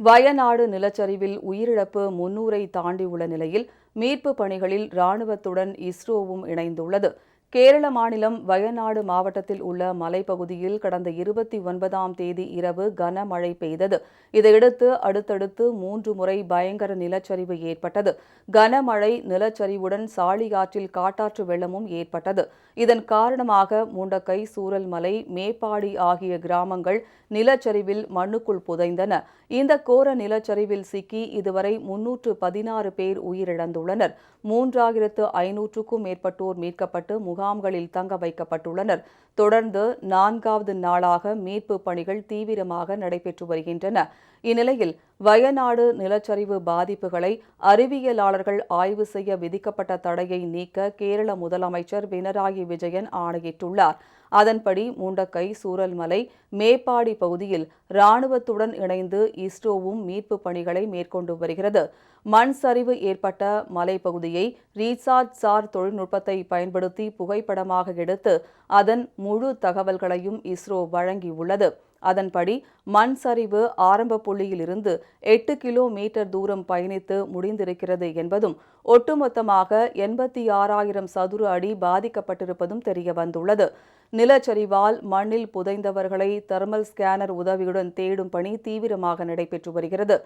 வயநாடு நிலச்சரிவில் உயிரிழப்பு முன்னூரை தாண்டியுள்ள நிலையில் மீட்பு பணிகளில் ராணுவத்துடன் இஸ்ரோவும் இணைந்துள்ளது. கேரள மாநிலம் வயநாடு மாவட்டத்தில் உள்ள மலைப்பகுதியில் கடந்த இருபத்தி ஒன்பதாம் தேதி இரவு கனமழை பெய்தது. இதையடுத்து அடுத்தடுத்து மூன்று முறை பயங்கர நிலச்சரிவு ஏற்பட்டது. கனமழை நிலச்சரிவுடன் சாலியாற்றில் காட்டாற்று வெள்ளமும் ஏற்பட்டது. இதன் காரணமாக மூண்டக்கை சூரல்மலை மேப்பாடி ஆகிய கிராமங்கள் நிலச்சரிவில் மண்ணுக்குள் புதைந்தன. இந்த கோர நிலச்சரிவில் சிக்கி இதுவரை முன்னூற்று பதினாறு பேர் உயிரிழந்துள்ளனர். மூன்றாயிரத்து ஐநூற்றுக்கும் மேற்பட்டோர் மீட்கப்பட்டு முகாம்களில் தங்க வைக்கப்பட்டுள்ளனர். தொடர்ந்து நான்காவது நாளாக மீட்பு பணிகள் தீவிரமாக நடைபெற்று வருகின்றன. இந்நிலையில் வயநாடு நிலச்சரிவு பாதிப்புகளை அறிவியலாளர்கள் ஆய்வு செய்ய விதிக்கப்பட்ட தடையை நீக்க கேரள முதலமைச்சர் பினராயி விஜயன் ஆணையிட்டுள்ளார். அதன்படி முண்டக்கை சூரல்மலை மேப்பாடி பகுதியில் ராணுவத்துடன் இணைந்து இஸ்ரோவும் மீட்பு பணிகளை மேற்கொண்டு வருகிறது. மண் சரிவு ஏற்பட்ட மலைப்பகுதியை ரீசார்ஜ் சார் தொழில்நுட்பத்தை பயன்படுத்தி புகைப்படமாக எடுத்து அதன் முழு தகவல்களையும் இஸ்ரோ வழங்கியுள்ளது. அதன்படி மண் சரிவு ஆரம்ப புள்ளியிலிருந்து எட்டு கிலோமீட்டர் தூரம் பயணித்து முடிந்திருக்கிறது என்பதும் ஒட்டுமொத்தமாக எண்பத்தி ஆறாயிரம் சதுர அடி பாதிக்கப்பட்டிருப்பதும் தெரியவந்துள்ளது நிலச்சரிவால் மண்ணில் புதைந்தவர்களை தெர்மல் ஸ்கேனர் உதவியுடன் தேடும் பணி தீவிரமாக நடைபெற்று வருகிறது.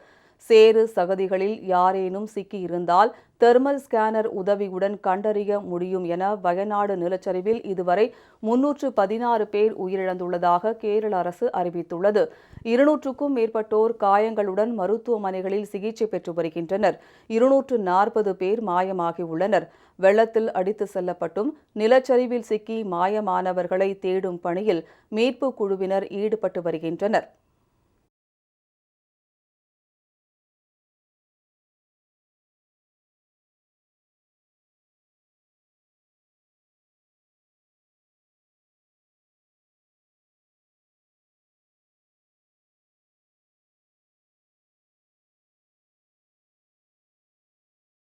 சேறு சகதிகளில் யாரேனும் சிக்கியிருந்தால் தெர்மல் ஸ்கேனர் உதவியுடன் கண்டறிய முடியும் என வயநாடு நிலச்சரிவில் இதுவரை முன்னூற்று பதினாறு பேர் உயிரிழந்துள்ளதாக கேரள அரசு அறிவித்துள்ளது. இருநூற்றுக்கும் மேற்பட்டோர் காயங்களுடன் மருத்துவமனைகளில் சிகிச்சை பெற்று வருகின்றனர். இருநூற்று நாற்பது பேர் மாயமாகியுள்ளனர். வெள்ளத்தில் அடித்து செல்லப்பட்டும் நிலச்சரிவில் சிக்கி மாயமானவர்களை தேடும் பணியில் மீட்பு குழுவினர் ஈடுபட்டு வருகின்றனர்.